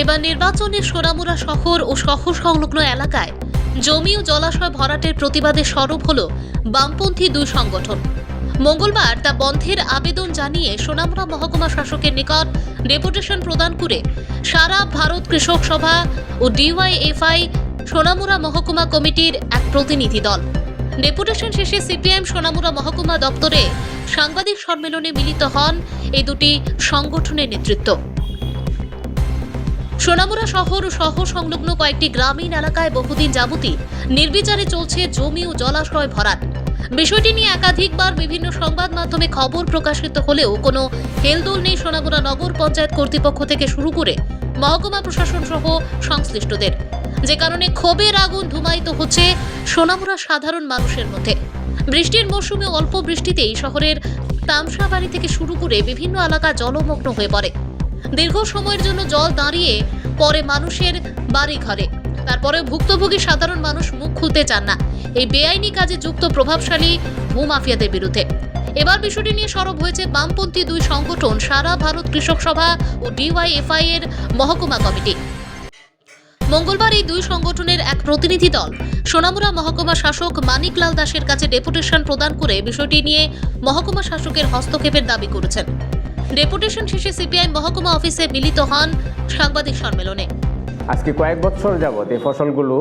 এবার নির্বাচনে সোনামুড়া শহর ও শহর সংলগ্ন এলাকায় জমি ও জলাশয় ভরাটের প্রতিবাদে সরব হল বামপন্থী দুই সংগঠন। মঙ্গলবার তা বন্ধের আবেদন জানিয়ে সোনামুড়া মহকুমা শাসকের নিকট ডেপুটেশন প্রদান করে সারা ভারত কৃষক সভা ও ডিওয়াইএফআই সোনামুড়া মহকুমা কমিটির এক প্রতিনিধি দল। ডেপুটেশন শেষে সিপিএম সোনামুড়া মহকুমা দপ্তরে সাংবাদিক সম্মেলনে মিলিত হন এই দুটি সংগঠনের নেতৃত্ব। সোনামুড়া শহর শহর সংলগ্ন কয়েকটি গ্রামীণ এলাকায় বহুদিন যাবতী নির্বিচারে চলছে জমি ও জলাশয় ভরাট। বিষয়টি নিয়ে একাধিকবার বিভিন্ন সংবাদ মাধ্যমে খবর প্রকাশিত হলেও কোনো হেলদোল নেই সোনামুড়া নগর পঞ্চায়েত কর্তৃপক্ষ থেকে শুরু করে মহকুমা প্রশাসন সহ সংশ্লিষ্টদের। যে কারণে ক্ষোভের আগুন ধুমায়িত হচ্ছে সোনামুড়া সাধারণ মানুষের মধ্যে। বৃষ্টির মৌসুমে অল্প বৃষ্টিতেই শহরের তামসাবাড়ি থেকে শুরু করে বিভিন্ন এলাকা জলমগ্ন হয়ে পড়ে। দীর্ঘ সময়ের জন্য জল দাঁড়িয়ে পরে মানুষের বাড়ি ঘরে তারপরে ভুক্তভোগী সাধারণ মানুষ মুখ খুলতে চান না। এই বেআইনি কাজে যুক্ত প্রভাবশালী ভূমাফিয়াদের বিরুদ্ধে। এবার বিষয়টি নিয়ে সরব হয়েছে বামপন্থী দুই সংগঠন সারা ভারত কৃষক সভা ও ডিওয়াইএফআই এর মহকুমা কমিটি। মঙ্গলবার এই দুই সংগঠনের এক প্রতিনিধি দল, সোনামুড়া মহকুমা শাসক মানিকলাল দাসের কাছে ডেপুটেশন প্রদান করে বিষয়টি নিয়ে মহকুমা শাসকের হস্তক্ষেপের দাবি করেছেন। ডেপুটেশন শেষে সিপিআই মহকুমা অফিসে মিলিত হন সাংবাদিক সম্মেলনে। আজকে কয়েক বছর যাবৎ এই ফসলগুলো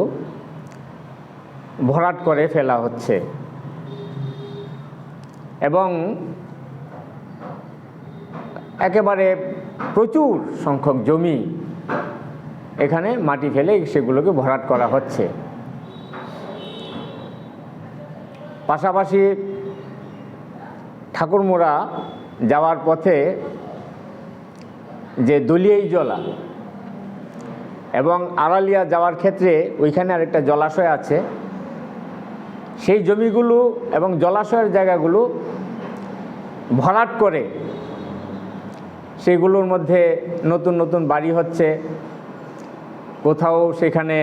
ভরাট করে ফেলা হচ্ছে। এবং একেবারে প্রচুর সংখ্যক জমি এখানে মাটি ফেলে সেগুলোকে ভরাট করা হচ্ছে। পাশাপাশি ঠাকুরমোড়া যাওয়ার পথে যে দলিয়াই জলা এবং আড়ালিয়া যাওয়ার ক্ষেত্রে ওইখানে আরেকটা জলাশয় আছে, সেই জমিগুলো এবং জলাশয়ের জায়গাগুলো ভরাট করে সেগুলোর মধ্যে নতুন নতুন বাড়ি হচ্ছে, কোথাও সেখানে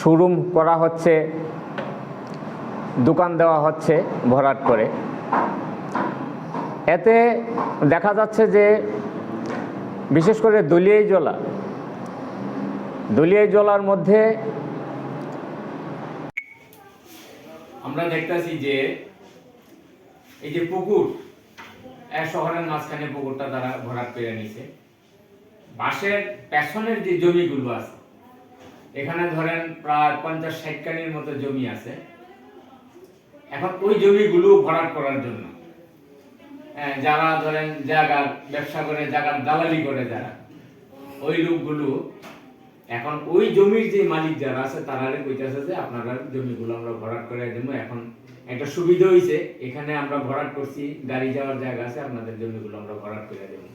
শোরুম করা হচ্ছে, দোকান দেওয়া হচ্ছে ভরাট করে। এতে দেখা যাচ্ছে যে বিশেষ করে দলিয়াই জলা দলিয়াই জলার মধ্যে আমরা দেখতেছি যে এই যে পুকুর, এক শহরের মাঝখানে পুকুরটা তারা ভরাট করে নিছে। বাঁশের পেছনের যে জমিগুলো আছে, এখানে ধরেন প্রায় পঞ্চাশ ষাট কানির মতো জমি আছে। এখন ওই জমিগুলো ভরাট করার জন্য যারা ধরেন জায়গার ব্যবসা করে জায়গার দালালি করে যারা, ওই লোকগুলো, এখন ওই জমির যে মালিক যারা আছে তারা কইতেছে যে আপনারা জমিগুলো আমরা ভরাট করে দেবো। এখন একটা সুবিধা হয়েছে এখানে আমরা ভরাট করছি, গাড়ি যাওয়ার জায়গা আছে, আপনাদের জমিগুলো আমরা ভরাট করে দেবো।